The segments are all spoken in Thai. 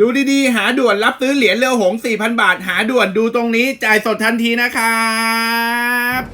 ดูดีๆ หาด่วนรับซื้อเหรียญเรือหงส์4,000 บาท หาด่วนดูตรงนี้จ่ายสดทันทีนะครับ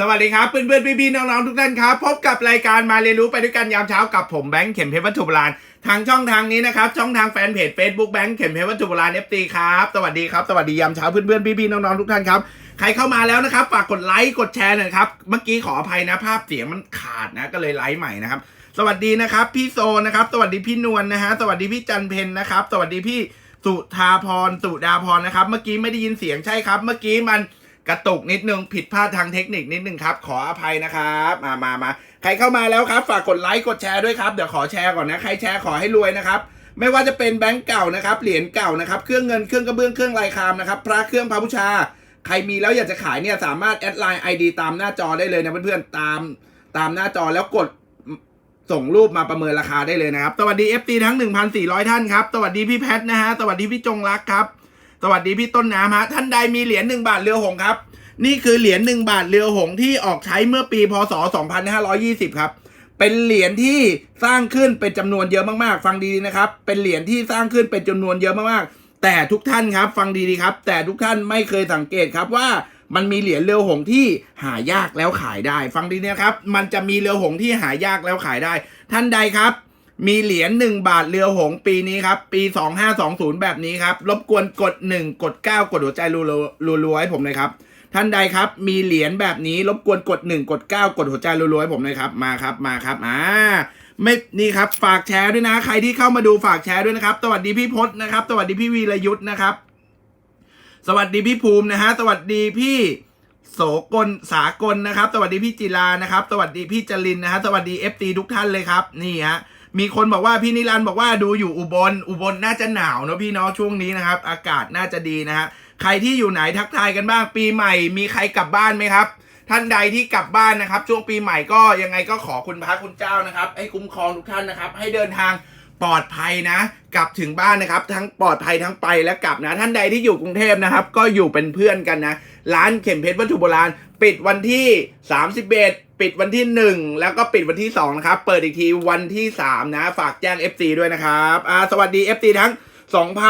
สวัสดีครับเพื่อนๆพี่ๆน้องๆทุกท่านครับ พบกับรายการมาเรียนรู้ไปด้วยกันยามเช้ากับผมแบงค์เข็มเพชรวัตถุโบราณทางช่องทางนี้นะครับ ช่องทางแฟนเพจ Facebook แบงค์เข็มเพชรวัตถุโบราณ FT ครับสวัสดีครับสวัสดียามเช้าเพื่อนๆพี่ๆน้องๆทุกท่านครับใครเข้ามาแล้วนะครับฝากกดไลค์กดแชร์หน่อยครับเมื่อกี้ขออภัยนะภาพเสียงมันขาดนะก็เลยไลค์ใหม่นะครับสวัสดีนะครับ พี่โซนะครับ สวัสดีพี่นวลนะฮะสวัสดีพี่จันเพนนะครับ สวัสดีพี่สุธาพรสุดาพรนะครับ เมื่อกี้ไม่ได้ยินเสียงใช่ครับ เมื่อกี้มัน กระตุกนิดนึงผิดพลาดทางเทคนิคนิดนึงครับ ขออภัยนะครับมามามาใครเข้ามาแล้วครับ ฝากกดไลค์กดแชร์ด้วยครับเดี๋ยวขอแชร์ก่อนนะใครแชร์ขอให้รวยนะครับไม่ว่าจะเป็นแบงก์เก่านะครับเหรียญเก่านะครับเครื่องเงินเครื่องกระเบื้องเครื่องลายคามนะครับพระเครื่องพระบูชา ใครมีแล้วอยากจะขายเนี่ยสามารถแอดไลน์ ID ตามหน้าจอได้เลยนะเพื่อนๆตามตามหน้าจอแล้วกดส่งรูปมาประเมินราคาได้เลยนะครับ สวัสดี FT ทั้ง 1,400 ท่านครับ สวัสดีพี่แพทนะฮะ สวัสดีพี่จงรักครับ สวัสดีพี่ต้นน้ำฮะท่านใดมีเหรียญ1บาทเรือหงครับ นี่คือเหรียญ1บาทเรือหงที่ออกใช้เมื่อปีพศ 2520 ครับ เป็นเหรียญที่สร้างขึ้นเป็นจำนวนเยอะมากๆ ฟังดีๆนะครับ เป็นเหรียญที่สร้างขึ้นเป็นจำนวนเยอะมากๆ แต่ทุกท่านครับ ฟังดีๆครับ แต่ทุกท่านไม่เคยสังเกตครับว่ามันมีเหรียญเรือหงที่หายากแล้วขายได้ ฟังดีนะครับ มันจะมีเรือหงที่หายากแล้วขายได้ ท่านใดครับ มีเหรียญ1บาทเรือหงปีนี้ครับ ปี2520แบบนี้ครับ รบกวนกด1กด9กดหัวใจรัวๆให้ผมเลยครับ ท่านใดครับ มีเหรียญแบบนี้ รบกวนกด1กด9กดหัวใจรัวๆให้ผมเลยครับ มาครับมาครับอ่าไม่นี่ครับ ฝากแชร์ด้วยนะ ใครที่เข้ามาดูฝากแชร์ด้วยนะครับ สวัสดีพี่พศนะครับ สวัสดีพี่วีรยุทธ์นะครับ สวัสดีพี่ภูมินะฮะสวัสดีพี่โสกลสากลนะครับ สวัสดีพี่จิรานะครับ สวัสดีพี่จรินนะฮะสวัสดี FT ทุกท่านเลยครับ นี่ฮะ มีคนบอกว่าพี่นิรันด์บอกว่าดูอยู่อุบลอุบลน่าจะหนาวเนอะพี่เนาะช่วงนี้นะครับ อากาศน่าจะดีนะฮะใครที่อยู่ไหนทักทายกันบ้างปีใหม่ มีใครกลับบ้านไหมครับ ท่านใดที่กลับบ้านนะครับ ช่วงปีใหม่ก็ยังไงก็ขอคุณพระคุณเจ้านะครับ ให้คุ้มครองทุกท่านนะครับ ให้เดินทางปลอดภัยนะ กลับถึงบ้านนะครับ ทั้งปลอดภัยทั้งไปและกลับนะ ท่านใดที่อยู่กรุงเทพนะครับ ก็อยู่เป็นเพื่อนกันนะ ร้านเข็มเพชรวัตถุโบราณ ปิดวันที่ 31 ปิดวันที่ 1 แล้วก็ปิดวันที่2นะครับ เปิดอีกทีวันที่ 3 นะ ฝากแจ้ง FC ด้วยนะครับอ่าสวัสดี FC ทั้ง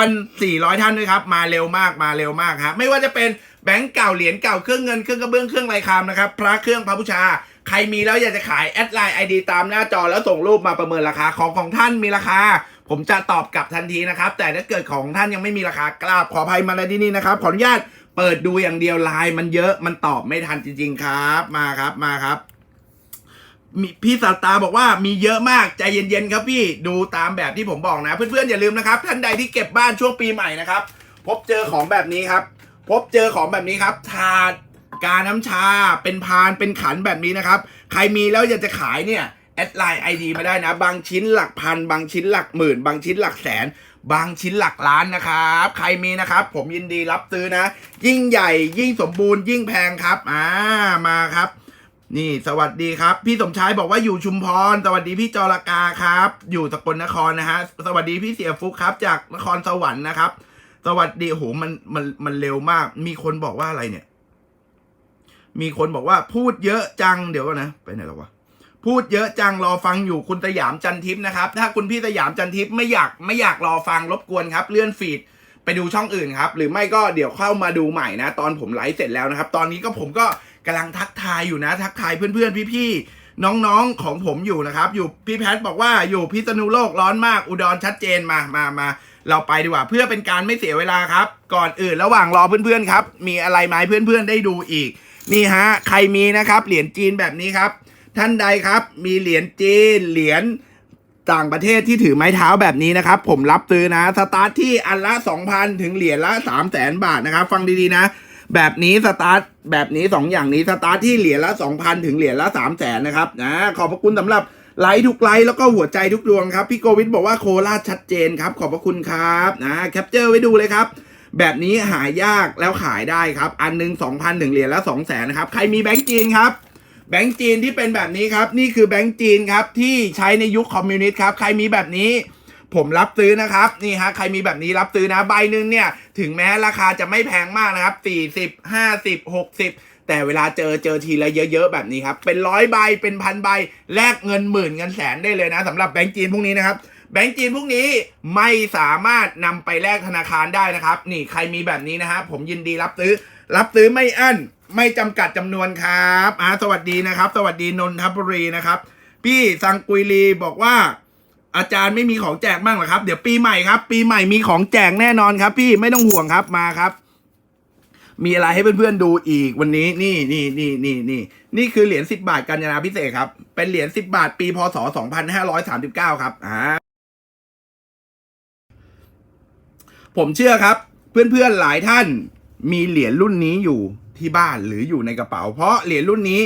2,400 ท่านด้วยครับ มาเร็วมากมาเร็วมากครับไม่ว่าจะเป็นแบงก์เก่าเหรียญเก่าเครื่องเงินเครื่องกระเบื้องเครื่องลายคามนะครับพระเครื่องพระบูชาใครมีแล้วอยากจะขายแอดไลน์ไอดีตามหน้าจอแล้วส่งรูปมาประเมินราคาของของท่านมีราคา ผมจะตอบกลับทันทีนะครับ แต่ถ้าเกิดของท่านยังไม่มีราคากราบขออภัยมาในที่นี่นะครับ ขออนุญาต เปิดดูอย่างเดียวไลน์มันเยอะมันตอบไม่ทันจริง ๆ ครับ มาครับมาครับมีพี่สัตตาบอกว่ามีเยอะมากใจเย็นๆครับพี่ดูตามแบบที่ผมบอกนะ เพื่อนๆอย่าลืมนะครับ ท่านใดที่เก็บบ้านช่วงปีใหม่นะครับ พบเจอของแบบนี้ครับ พบเจอของแบบนี้ครับ ถาดกาน้ำชา เป็นพานเป็นขันแบบนี้นะครับ ใครมีแล้วอยากจะขายเนี่ยแอดไลน์ไอดีมาได้นะ บางชิ้นหลักพัน บางชิ้นหลักหมื่น บางชิ้นหลักแสน บางชิ้นหลักล้านนะครับ ใครมีนะครับ ผมยินดีรับซื้อนะ ยิ่งใหญ่ยิ่งสมบูรณ์ยิ่งแพงครับอ่ามาครับ นี่สวัสดีครับ พี่สมชายบอกว่าอยู่ชุมพร สวัสดีพี่จรากาครับ อยู่สกลนครนะฮะสวัสดีพี่เสียฟุกครับ จากนครสวรรค์นะครับ สวัสดีโหมันมันมันเร็วมาก มีคนบอกว่าอะไรเนี่ย มีคนบอกว่าพูดเยอะจังเดี๋ยวก่อนนะ ไปไหนแล้ววะ พูดเยอะจังรอฟังอยู่คุณสยามจันทิพย์นะครับ ถ้าคุณพี่สยามจันทิพย์ไม่อยากไม่อยากรอฟังรบกวนครับ เลื่อนฟีดไปดูช่องอื่นครับ หรือไม่ก็เดี๋ยวเข้ามาดูใหม่นะ ตอนผมไลฟ์เสร็จแล้วนะครับ ตอนนี้ก็ผมก็กำลังทักทายอยู่นะ ทักทายเพื่อนๆพี่ๆน้องๆของผมอยู่นะครับ อยู่พี่แพทบอกว่าอยู่พิษณุโลกร้อนมากอุดรชัดเจนมามามาเราไปดีกว่าเพื่อเป็นการไม่เสียเวลาครับ ก่อนอื่นระหว่างรอเพื่อนๆครับ มีอะไรไหมเพื่อนๆได้ดูอีก นี่ฮะใครมีนะครับเหรียญจีนแบบนี้ครับ ท่านใดครับ มีเหรียญจีนเหรียญต่างประเทศที่ถือไม้เท้าแบบนี้นะครับ ผมรับซื้อนะ สตาร์ทที่อันละ 2,000 ถึงเหรียญละ 3 0 0แสนบาทนะครับ ฟังดีๆนะ แบบนี้สตาร์ทแบบนี้ 2 อย่างนี้สตาร์ทที่เหรียญละ 2,000 ถึงเหรียญละ 3 0 0แสนนะครับนะขอบพระคุณสำหรับไลค์ทุกไลค์แล้วก็หัวใจทุกดวงครับ พี่โกวิทบอกว่าโคราชชัดเจนครับ ขอบพระคุณครับนะแคปเจอร์ไว้ดูเลยครับ แบบนี้หายากแล้วขายได้ครับ อันหนึ่งสองพันถึงเหรียญละสองแสนนะครับ ใครมีแบงก์จีนครับ แบงก์จีนที่เป็นแบบนี้ครับ นี่คือแบงก์จีนครับที่ใช้ในยุคคอมมิวนิสต์ครับ ใครมีแบบนี้ ผมรับซื้อนะครับ นี่ฮะใครมีแบบนี้รับซื้อนะใบหนึ่งเนี่ย ถึงแม้ราคาจะไม่แพงมากนะครับสี่สิบห้าสิบหกสิบแต่เวลาเจอเจอทีละเยอะๆแบบนี้ครับ เป็นร้อยใบเป็นพันใบแลกเงินหมื่นเงินแสนได้เลยนะสำหรับแบงก์จีนพวกนี้นะครับ แบงก์จีนพวกนี้ไม่สามารถนำไปแลกธนาคารได้นะครับ นี่ใครมีแบบนี้นะฮะผมยินดีรับซื้อ รับซื้อไม่อั้น ไม่จำกัดจำนวนครับอ่าสวัสดีนะครับ สวัสดีนนทบุรีนะครับ พี่สังกุยลีบอกว่า อาจารย์ไม่มีของแจกบ้างเหรอครับ เดี๋ยวปีใหม่ครับ ปีใหม่มีของแจกแน่นอนครับ พี่ไม่ต้องห่วงครับมาครับ มีอะไรให้เพื่อนๆดูอีกวันนี้นี่นี่นี่นี่นี่นี่คือเหรียญสิบาทกัญญาพิเศษครับ เป็นเหรียญสิบาท ปีพศสองพันห้าร้อยสามสิบเก้าครับอ่าผมเชื่อครับ เพื่อนๆหลายท่านมีเหรียญรุ่นนี้อยู่ ที่บ้านหรืออยู่ในกระเป๋า เพราะเหรียญรุ่นนี้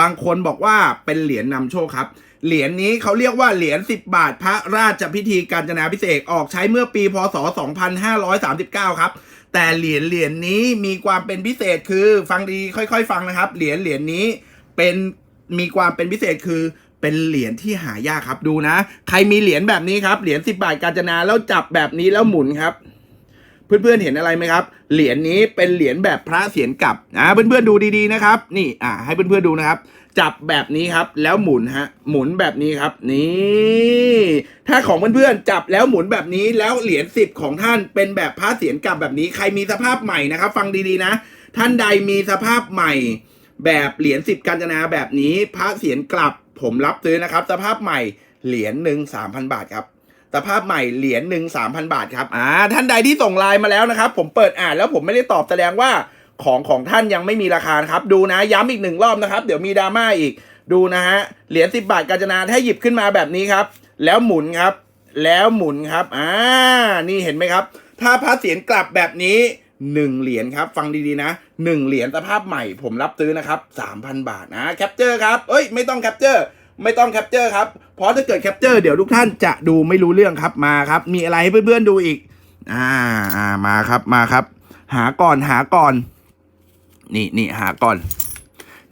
บางคนบอกว่าเป็นเหรียญนำโชคครับ เหรียญนี้เขาเรียกว่าเหรียญ10 บาทพระราชพิธีการจนาพิเศษออกใช้เมื่อปีพศ 2539 ครับ แต่เหรียญเหรียญนี้มีความเป็นพิเศษคือฟังดีค่อย ๆ ฟังนะครับ เหรียญเหรียญนี้เป็นมีความเป็นพิเศษคือเป็นเหรียญที่หายากครับดูนะ ใครมีเหรียญแบบนี้ครับเหรียญ10 บาทการจนาแล้วจับแบบนี้แล้วหมุนครับ เพื่อนๆเห็นอะไรไหมครับ เหรียญนี้เป็นเหรียญแบบพระเสียรกลับอ่าเพื่อนๆดูดีๆนะครับ นี่อ่าให้เพื่อนๆดูนะครับ จับแบบนี้ครับ แล้วหมุนฮะหมุนแบบนี้ครับ นี่ ถ้าของเพื่อนๆจับแล้วหมุนแบบนี้แล้วเหรียญสิบของท่านเป็นแบบพระเสียรกลับแบบนี้ ใครมีสภาพใหม่นะครับ ฟังดีๆนะ ท่านใดมีสภาพใหม่ แบบเหรียญสิบกาญจนาแบบนี้ พระเสียรกลับผมรับซื้อนะครับ สภาพใหม่เหรียญหนึ่งสามพันบาทครับ สภาพใหม่เหรียญหนึ่งสามพันบาทครับอ่าท่านใดที่ส่งไลน์มาแล้วนะครับ ผมเปิดอ่านแล้วผมไม่ได้ตอบแสดงว่าของของท่านยังไม่มีราคาครับ ดูนะย้ำอีกหนึ่งรอบนะครับ เดี๋ยวมีดราม่าอีกดูนะฮะเหรียญสิบบาทกาญจนาถ้าหยิบขึ้นมาแบบนี้ครับ แล้วหมุนครับ แล้วหมุนครับอ่านี่เห็นไหมครับ ถ้าพระเสียรกลับแบบนี้หนึ่งเหรียญครับ ฟังดีๆนะหนึ่งเหรียญสภาพใหม่ผมรับซื้อนะครับสามพันบาทนะแคปเจอร์ครับเอ้ยไม่ต้องแคปเจอร์ ไม่ต้องแคปเจอร์ครับ เพราะถ้าเกิดแคปเจอร์เดี๋ยวทุกท่านจะดูไม่รู้เรื่องครับมาครับ มีอะไรให้เพื่อนๆดูอีก อ่าอ่ามาครับมาครับ หาก่อนหาก่อน นี่นี่หาก่อน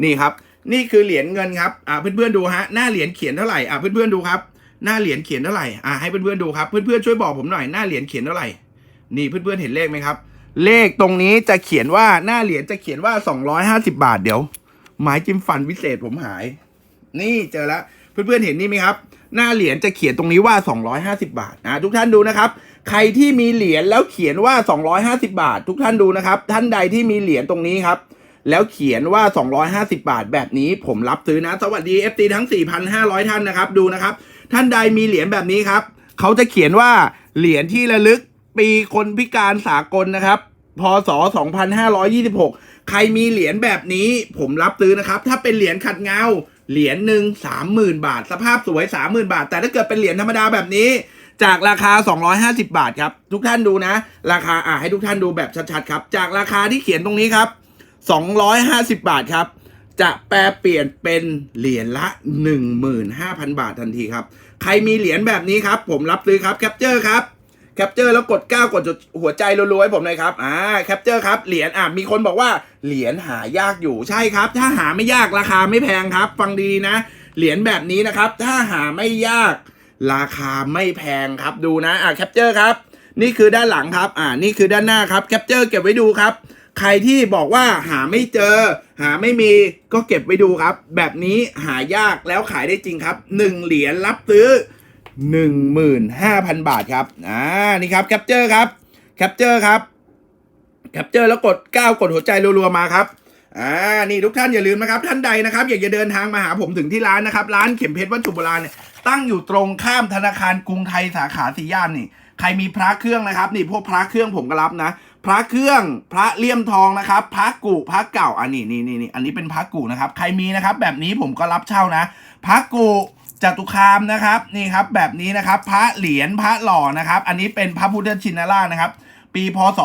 นี่ครับ นี่คือเหรียญเงินครับอ่าเพื่อนๆดูฮะหน้าเหรียญเขียนเท่าไหร่อ่าเพื่อนๆดูครับ หน้าเหรียญเขียนเท่าไหร่อ่าให้เพื่อนๆดูครับ เพื่อนๆช่วยบอกผมหน่อยหน้าเหรียญเขียนเท่าไหร่นี่เพื่อนๆเห็นเลขไหมครับ เลขตรงนี้จะเขียนว่าหน้าเหรียญจะเขียนว่า 250 บาทเดี๋ยวไม้จิ้มฟันวิเศษผมหาย นี่เจอแล้วเพื่อนๆเห็นนี่ไหมครับ หน้าเหรียญจะเขียนตรงนี้ว่า 250 บาทนะทุกท่านดูนะครับ ใครที่มีเหรียญแล้วเขียนว่า 250 บาท ทุกท่านดูนะครับ ท่านใดที่มีเหรียญตรงนี้ครับแล้วเขียนว่า 250 บาท แบบนี้ผมรับซื้อนะ สวัสดี FT ทั้ง 4,500 ท่านนะครับ ดูนะครับ ท่านใดมีเหรียญแบบนี้ครับ เขาจะเขียนว่าเหรียญที่ระลึกปีคนพิการสากลนะครับ พศ 2526 ใครมีเหรียญแบบนี้ผมรับซื้อนะครับ ถ้าเป็นเหรียญขัดเงา เหรียญหนึ่งสามหมื่นบาท สภาพสวยสามหมื่นบาท แต่ถ้าเกิดเป็นเหรียญธรรมดาแบบนี้ จากราคา 250 บาทครับ ทุกท่านดูนะ ราคาอะให้ทุกท่านดูแบบชัดๆครับ จากราคาที่เขียนตรงนี้ครับ 250 บาทครับ จะแปลเปลี่ยนเป็นเหรียญละ 15,000 บาททันทีครับ ใครมีเหรียญแบบนี้ครับ ผมรับซื้อครับแคปเจอร์ครับ แคปเจอร์แล้วกด 9กดจุดหัวใจรัวๆให้ผมหน่อยครับอ่าแคปเจอร์ครับเหรียญอะมีคนบอกว่าเหรียญหายากอยู่ใช่ครับ ถ้าหาไม่ยากราคาไม่แพงครับ ฟังดีนะ เหรียญแบบนี้นะครับ ถ้าหาไม่ยาก ราคาไม่แพงครับดูนะอะแคปเจอร์ครับ นี่คือด้านหลังครับ อ่านี่คือด้านหน้าครับแคปเจอร์เก็บไว้ดูครับ ใครที่บอกว่าหาไม่เจอ หาไม่มีก็เก็บไว้ดูครับ แบบนี้หายากแล้วขายได้จริงครับหนึ่งเหรียญรับซื้อ 15,000 บาทครับ อ่า นี่ครับ แคปเจอร์ครับ แคปเจอร์ครับ แคปเจอร์แล้วกด 9 กดหัวใจรัวๆมาครับ อ่า นี่ทุกท่านอย่าลืมนะครับ ท่านใดนะครับ อยากจะเดินทางมาหาผมถึงที่ร้านนะครับ ร้านเข็มเพชรวัตถุโบราณเนี่ย ตั้งอยู่ตรงข้ามธนาคารกรุงไทยสาขาสีย่านนี่ ใครมีพระเครื่องนะครับ นี่พวกพระเครื่องผมก็รับนะ พระเครื่อง พระเลี่ยมทองนะครับ พระกุพระเก่า อันนี้นี่นี่นี่อันนี้เป็นพระกุนะครับ ใครมีนะครับ แบบนี้ผมก็รับเช่านะ พระกุ จตุคามนะครับนี่ครับแบบนี้นะครับ พระเหรียญพระหล่อนะครับ อันนี้เป็นพระพุทธชินราชนะครับ ปีพศ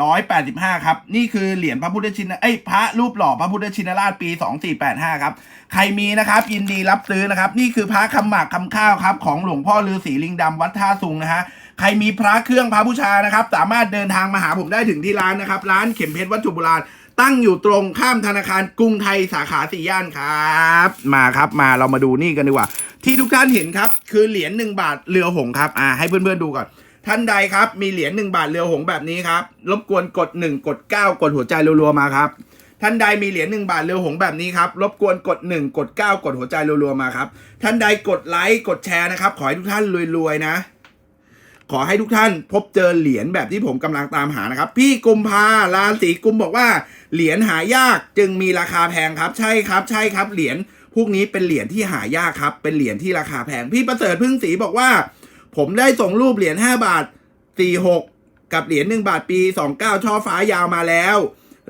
2485 ครับ นี่คือเหรียญพระพุทธชินเอ้ยพระรูปหล่อพระพุทธชินราชปี 2485 ครับ ใครมีนะครับยินดีรับซื้อนะครับ นี่คือพระคำหมากคำข้าวครับของหลวงพ่อฤาษีลิงดำวัดท่าสุงนะฮะใครมีพระเครื่องพระบูชานะครับ สามารถเดินทางมาหาผมได้ถึงที่ร้านนะครับ ร้านเข็มเพชรวัตถุโบราณ ตั้งอยู่ตรงข้ามธนาคารกรุงไทยสาขาสี่ย่านครับ มาครับมาเรามาดูนี่กันดีกว่า ที่ทุกท่านเห็นครับ คือเหรียญหนึ่งบาทเรือหงครับอ่าให้เพื่อนๆดูก่อน ท่านใดครับ มีเหรียญหนึ่งบาทเรือหงแบบนี้ครับ รบกวนกดหนึ่งกดเก้ากดหัวใจรัวๆมาครับ ท่านใดมีเหรียญหนึ่งบาทเรือหงแบบนี้ครับรบกวนกดหนึ่งกดเก้ากดหัวใจรัวๆมาครับท่านใดกดไลค์กดแชร์นะครับขอให้ทุกท่านรวยๆนะ ขอให้ทุกท่านพบเจอเหรียญแบบที่ผมกำลังตามหานะครับ พี่กุมภาราศีกุมบอกว่าเหรียญหายากจึงมีราคาแพงครับใช่ครับ ใช่ครับเหรียญพวกนี้เป็นเหรียญที่หายากครับ เป็นเหรียญที่ราคาแพง พี่ประเสริฐพึ่งศรีบอกว่า ผมได้ส่งรูปเหรียญ5บาท46 กับเหรียญ1บาทปี 29 ช่อฟ้ายาวมาแล้ว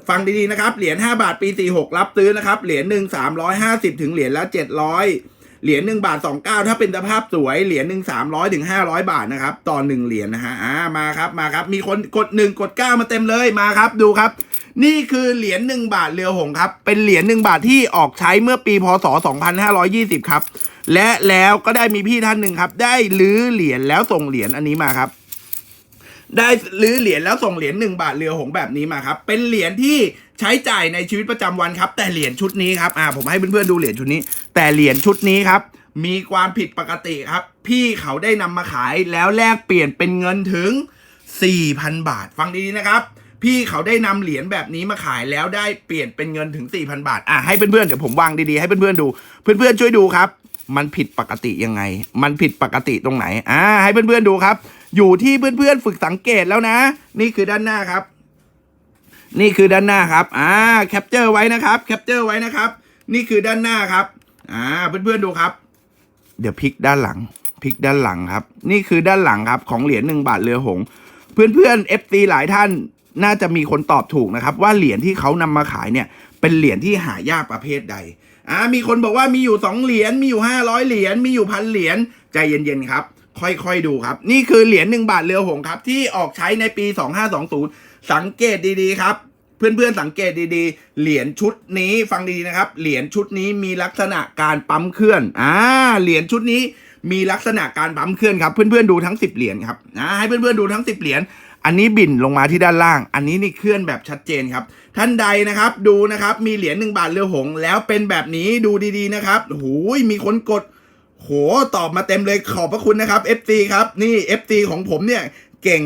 ฟังดีๆนะครับเหรียญ5บาทปี 46 รับซื้อนะครับเหรียญหนึ่ง350 ถึงเหรียญละ 700 เหรียญหนึ่งบาทสองเก้าถ้าเป็นสภาพสวยเหรียญหนึ่งสามร้อยถึงห้าร้อยบาทนะครับต่อหนึ่งเหรียญนะฮะอ่ามาครับมาครับ มีคนกดหนึ่งกดเก้ามาเต็มเลยมาครับดูครับ นี่คือเหรียญหนึ่งบาทเรือหงครับ เป็นเหรียญหนึ่งบาทที่ออกใช้เมื่อปีพศสองพันห้าร้อยยี่สิบครับและแล้วก็ได้มีพี่ท่านหนึ่งครับ ได้ลื้อเหรียญแล้วส่งเหรียญอันนี้มาครับ ได้ลื้อเหรียญแล้วส่งเหรียญหนึ่งบาทเรือหงแบบนี้มาครับ เป็นเหรียญที่ใช้จ่ายในชีวิตประจำวันครับ แต่เหรียญชุดนี้ครับอ่าผมให้เพื่อนๆดูเหรียญชุดนี้ แต่เหรียญชุดนี้ครับ มีความผิดปกติครับ พี่เขาได้นำมาขายแล้วแลกเปลี่ยนเป็นเงินถึง 4,000 บาท ฟังดีๆนะครับ พี่เขาได้นำเหรียญแบบนี้มาขายแล้วได้เปลี่ยนเป็นเงินถึง4,000 บาทอะให้เพื่อนๆเดี๋ยวผมวางดีๆให้เพื่อนๆดู เพื่อนๆช่วยดูครับ มันผิดปกติยังไง มันผิดปกติตรงไหน อ่า ให้เพื่อนๆดูครับ อยู่ที่เพื่อนๆฝึกสังเกตแล้วนะ นี่คือด้านหน้าครับ นี่คือด้านหน้าครับ อ่า แคปเจอร์ไว้นะครับ แคปเจอร์ไว้นะครับ นี่คือด้านหน้าครับ อ่า เพื่อนๆดูครับ เดี๋ยวพลิกด้านหลัง พลิกด้านหลังครับ นี่คือด้านหลังครับ ของเหรียญหนึ่งบาทเรือหงส์เพื่อนๆเอฟซีหลายท่านน่าจะมีคนตอบถูกนะครับ ว่าเหรียญที่เขานำมาขายเนี่ย เป็นเหรียญที่หายากประเภทใด อ่ามีคนบอกว่ามีอยู่สองเหรียญมีอยู่ห้าร้อยเหรียญมีอยู่พันเหรียญใจเย็นๆครับ ค่อยๆดูครับ นี่คือเหรียญหนึ่งบาทเรือหงครับ ที่ออกใช้ในปี 2520 สังเกตดีๆครับ เพื่อนๆสังเกตดีๆ เหรียญชุดนี้ฟังดีๆนะครับ เหรียญชุดนี้มีลักษณะการปั๊มเคลื่อนอ่าเหรียญชุดนี้มีลักษณะการปั๊มเคลื่อนครับ เพื่อนๆดูทั้ง 10 เหรียญครับอ่าให้เพื่อนๆดูทั้ง 10 เหรียญ อันนี้บิ่นลงมาที่ด้านล่าง อันนี้นี่เคลื่อนแบบชัดเจนครับ ท่านใดนะครับดูนะครับมีเหรียญหนึ่งบาทเรือหง แล้วเป็นแบบนี้ดูดีๆนะครับโอ้ยมีคนกด โหตอบมาเต็มเลยขอบพระคุณนะครับ FC ครับนี่ FC ของผมเนี่ยเก่ง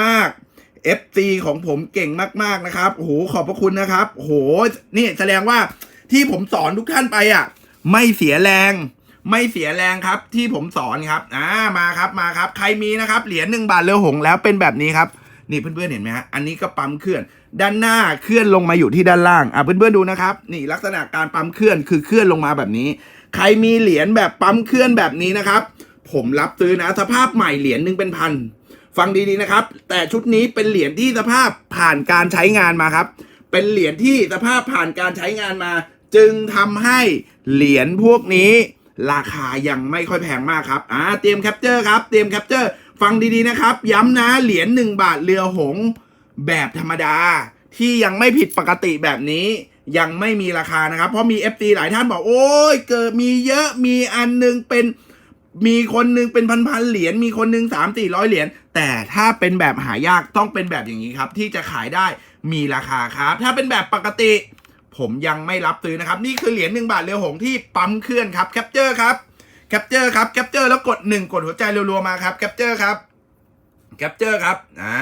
มากๆ FC ของผมเก่งมากๆนะครับโหขอบพระคุณนะครับโอ้โหนี่แสดงว่าที่ผมสอนทุกท่านไปอะ ไม่เสียแรง ไม่เสียแรงครับที่ผมสอนครับอ่ามาครับมาครับ ใครมีนะครับเหรียญหนึ่งบาทเรือหงแล้วเป็นแบบนี้ครับนี่เพื่อนๆเห็นไหมฮะอันนี้ก็ปั๊มเคลื่อน ด้านหน้าเคลื่อนลงมาอยู่ที่ด้านล่างอะเพื่อนๆดูนะครับนี่ลักษณะการปั๊มเคลื่อนคือเคลื่อนลงมาแบบนี้ ใครมีเหรียญแบบปั๊มเคลื่อนแบบนี้นะครับ ผมรับซื้อนะสภาพใหม่เหรียญหนึ่งเป็นพันฟังดีๆนะครับ แต่ชุดนี้เป็นเหรียญที่สภาพผ่านการใช้งานมาครับ เป็นเหรียญที่สภาพผ่านการใช้งานมา จึงทำให้เหรียญพวกนี้ ราคายังไม่ค่อยแพงมากครับอ่าเตรียมแคปเจอร์ครับเตรียมแคปเจอร์ฟังดีๆนะครับ ย้ำนะเหรียญหนึ่งบาทเรือหงแบบธรรมดา ที่ยังไม่ผิดปกติแบบนี้ ยังไม่มีราคานะครับ เพราะมี FT หลายท่านบอกโอ้ยเกิดมีเยอะมีอันหนึงเป็นมีคนหนึงเป็นพันๆเหรียญมีคนหนึงสามสี่ร้อยเหรียญแต่ถ้าเป็นแบบหายากต้องเป็นแบบอย่างนี้ครับ ที่จะขายได้มีราคาครับ ถ้าเป็นแบบปกติ ผมยังไม่รับซื้อนะครับ นี่คือเหรียญหนึ่งบาทเรือหงส์ที่ปั๊มเคลื่อนครับแคปเจอร์ครับแคปเจอร์ครับแคปเจอร์แล้วกดหนึ่งกดหัวใจรัวๆมาครับแคปเจอร์ครับแคปเจอร์ครับอ่า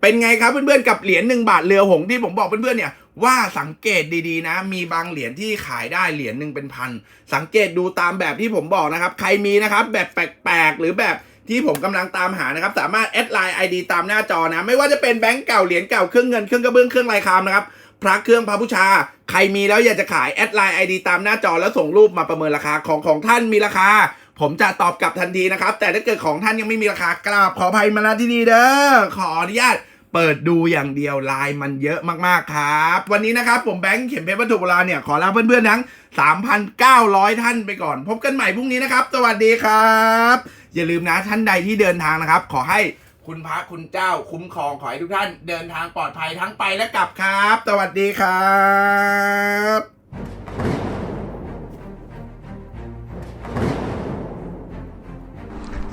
เป็นไงครับเพื่อนๆกับเหรียญหนึ่งบาทเรือหงส์ที่ผมบอกเพื่อนๆเนี่ยว่าสังเกตดีๆนะ มีบางเหรียญที่ขายได้เหรียญหนึ่งเป็นพันสังเกตดูตามแบบที่ผมบอกนะครับ ใครมีนะครับ แบบแปลกๆหรือแบบที่ผมกำลังตามหานะครับ สามารถแอดไลน์ ID ตามหน้าจอนะ ไม่ว่าจะเป็นแบงก์เก่าเหรียญเก่าเครื่องเงินเครื่องกระเบื้องเครื่องลายคามนะครับ พระเครื่องพระบูชา ใครมีแล้วอยากจะขายแอดไลน์ ID ตามหน้าจอแล้วส่งรูปมาประเมินราคาของของท่านมีราคา ผมจะตอบกลับทันทีนะครับ แต่ถ้าเกิดของท่านยังไม่มีราคากราบขออภัยมาณที่นี่เด้อขออนุญาตเปิดดูอย่างเดียวลายมันเยอะมากๆครับ วันนี้นะครับ ผมแบงค์เข็มเพชรวัตถุโบราณเนี่ย ขอลาเพื่อนๆทั้ง 3,900 ท่านไปก่อน พบกันใหม่พรุ่งนี้นะครับ สวัสดีครับ อย่าลืมนะท่านใดที่เดินทางนะครับ ขอให้ คุณพระคุณเจ้าคุ้มครองขอให้ทุกท่านเดินทางปลอดภัยทั้งไปและกลับครับ สวัสดีครับ